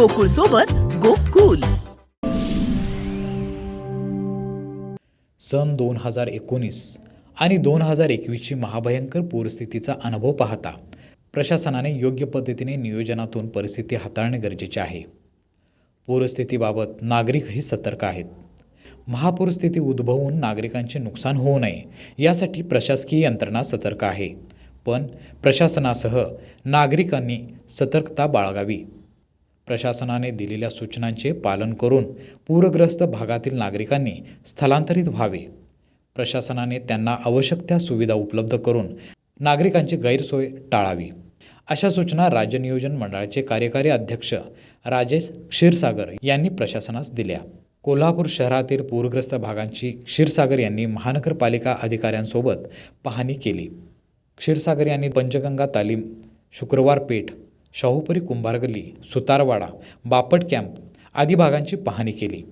गोकुळ सोबत गोकुल. सन दोन हजार एकोणीस आणि दोन हजार एकवीसची महाभयंकर पूरस्थितीचा अनुभव पाहता प्रशासनाने योग्य पद्धतीने नियोजनातून परिस्थिती हाताळणे गरजेचे आहे. पूरस्थितीबाबत नागरिकही सतर्क आहेत. महापूरस्थिती उद्भवून नागरिकांचे नुकसान होऊ नये यासाठी प्रशासकीय यंत्रणा सतर्क आहे. पण प्रशासनासह नागरिकांनी सतर्कता बाळगावी. प्रशासनाने दिलेल्या सूचनांचे पालन करून पूरग्रस्त भागातील नागरिकांनी स्थलांतरित व्हावे. प्रशासनाने त्यांना आवश्यक त्या सुविधा उपलब्ध करून नागरिकांची गैरसोय टाळावी. अशा सूचना राज्य नियोजन मंडळाचे कार्यकारी अध्यक्ष राजेश क्षीरसागर यांनी प्रशासनास दिल्या. कोल्हापूर शहरातील पूरग्रस्त भागांची क्षीरसागर यांनी महानगरपालिका अधिकाऱ्यांसोबत पाहणी केली. क्षीरसागर यांनी पंचगंगा तालीम शुक्रवार पेठ शाहूपुरी कुंभारगल्ली सुतारवाडा बापट कॅम्प आदी भागांची पाहणी केली.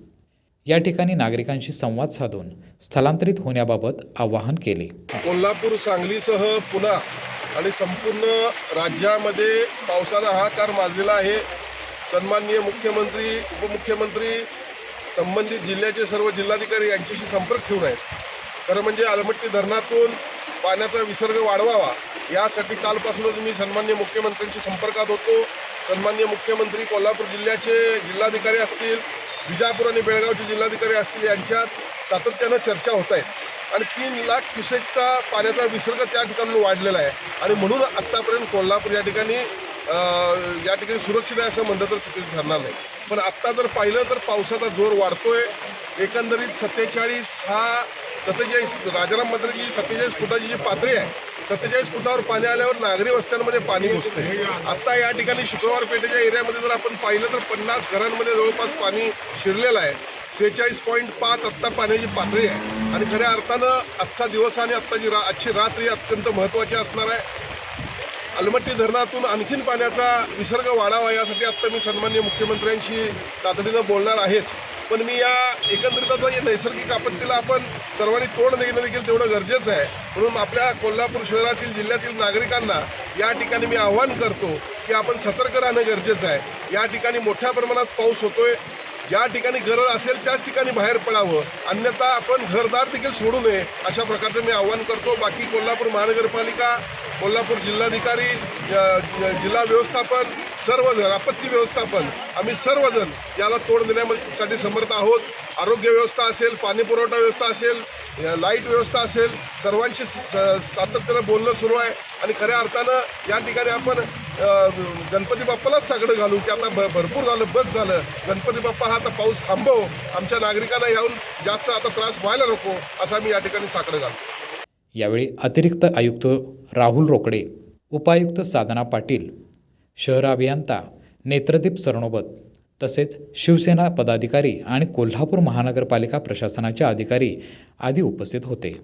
या ठिकाणी नागरिकांशी संवाद साधून स्थलांतरित होण्याबाबत आवाहन केले. कोल्हापूर सांगलीसह पुणा आणि संपूर्ण राज्यामध्ये पावसाला हाकार माजलेला आहे. सन्माननीय मुख्यमंत्री उपमुख्यमंत्री संबंधित जिल्ह्याचे सर्व जिल्हाधिकारी यांच्याशी संपर्क ठेवून आहेत. खरं म्हणजे आलमट्टी धरणातून पाण्याचा विसर्ग वाढवावा यासाठी कालपासूनच मी सन्मान्य मुख्यमंत्र्यांशी संपर्कात होतो. सन्मान्य मुख्यमंत्री कोल्हापूर जिल्ह्याचे जिल्हाधिकारी असतील विजापूर आणि बेळगावचे जिल्हाधिकारी असतील यांच्यात सातत्यानं चर्चा होत आहेत आणि तीन लाख क्युसेक्सचा पाण्याचा विसर्ग त्या ठिकाणून वाढलेला आहे. आणि म्हणून आत्तापर्यंत कोल्हापूर या ठिकाणी या ठिकाणी सुरक्षित आहे असं म्हणलं तर चुकीचं ठरणार नाही. पण आत्ता जर पाहिलं तर पावसाचा जोर वाढतोय. एकंदरीत सत्तेचाळीस हा सत्तेचाळीस राजाराम मंत्र्याची सत्तेचाळीस फुटाची जी पातळी आहे सत्तेचाळीस फुटावर पाणी आल्यावर नागरी वस्त्यांमध्ये पाणी घुसते आता या ठिकाणी शुक्रवार पेठेच्या एरियामध्ये जर आपण पाहिलं तर पन्नास घरांमध्ये जवळपास पाणी शिरलेलं आहे. सेहेचाळीस पॉईंट पाच आत्ता पाण्याची पातळी आहे. आणि खऱ्या अर्थानं आजचा दिवस आणि आत्ताची रा आजची रात्र ही अत्यंत महत्त्वाची असणार आहे. अलमट्टी धरणातून आणखीन पाण्याचा विसर्ग वाढावा यासाठी आत्ता मी सन्मान्य मुख्यमंत्र्यांशी तातडीनं बोलणार आहेच. पण मी या एकंदरीत या नैसर्गिक आपत्तीला आपण सर्वांनी तोंड देणं देखील तेवढं गरजेचं आहे. म्हणून आपल्या कोल्हापूर शहरातील जिल्ह्यातील नागरिकांना या ठिकाणी मी आव्हान करतो की आपण सतर्क राहणं गरजेचं आहे. या ठिकाणी मोठ्या प्रमाणात पाऊस होतोय. ज्या ठिकाणी गरज असेल त्याच ठिकाणी बाहेर पडावं. अन्यथा आपण घरदार देखील सोडू नये अशा प्रकारचं मी आव्हान करतो. बाकी कोल्हापूर महानगरपालिका कोल्हापूर जिल्हाधिकारी जिल्हा व्यवस्थापन सर्वजण आपत्ती व्यवस्थापन आम्ही सर्वजण याला तोड देण्यासाठी समर्थ आहोत. आरोग्य व्यवस्था असेल पाणी पुरवठा व्यवस्था असेल लाइट व्यवस्था असेल सर्वांशी स- स- सातत्यानं बोलणं सुरू आहे. आणि खऱ्या अर्थानं या ठिकाणी आपण गणपती बाप्पालाच सगळं घालू की आता भ भरपूर झालं बस झालं. गणपती बाप्पा हा आता पाऊस थांबव. आमच्या नागरिकांना येऊन जास्त आता त्रास व्हायला नको असं आम्ही या ठिकाणी साकडं घालतो. यावेळी अतिरिक्त आयुक्त राहुल रोकडे उपायुक्त साधना पाटील शहर अभियंता नेत्रदीप सरनोबत तसेच शिवसेना पदाधिकारी आणि कोल्हापूर महानगरपालिका प्रशासनाचे अधिकारी आदी उपस्थित होते.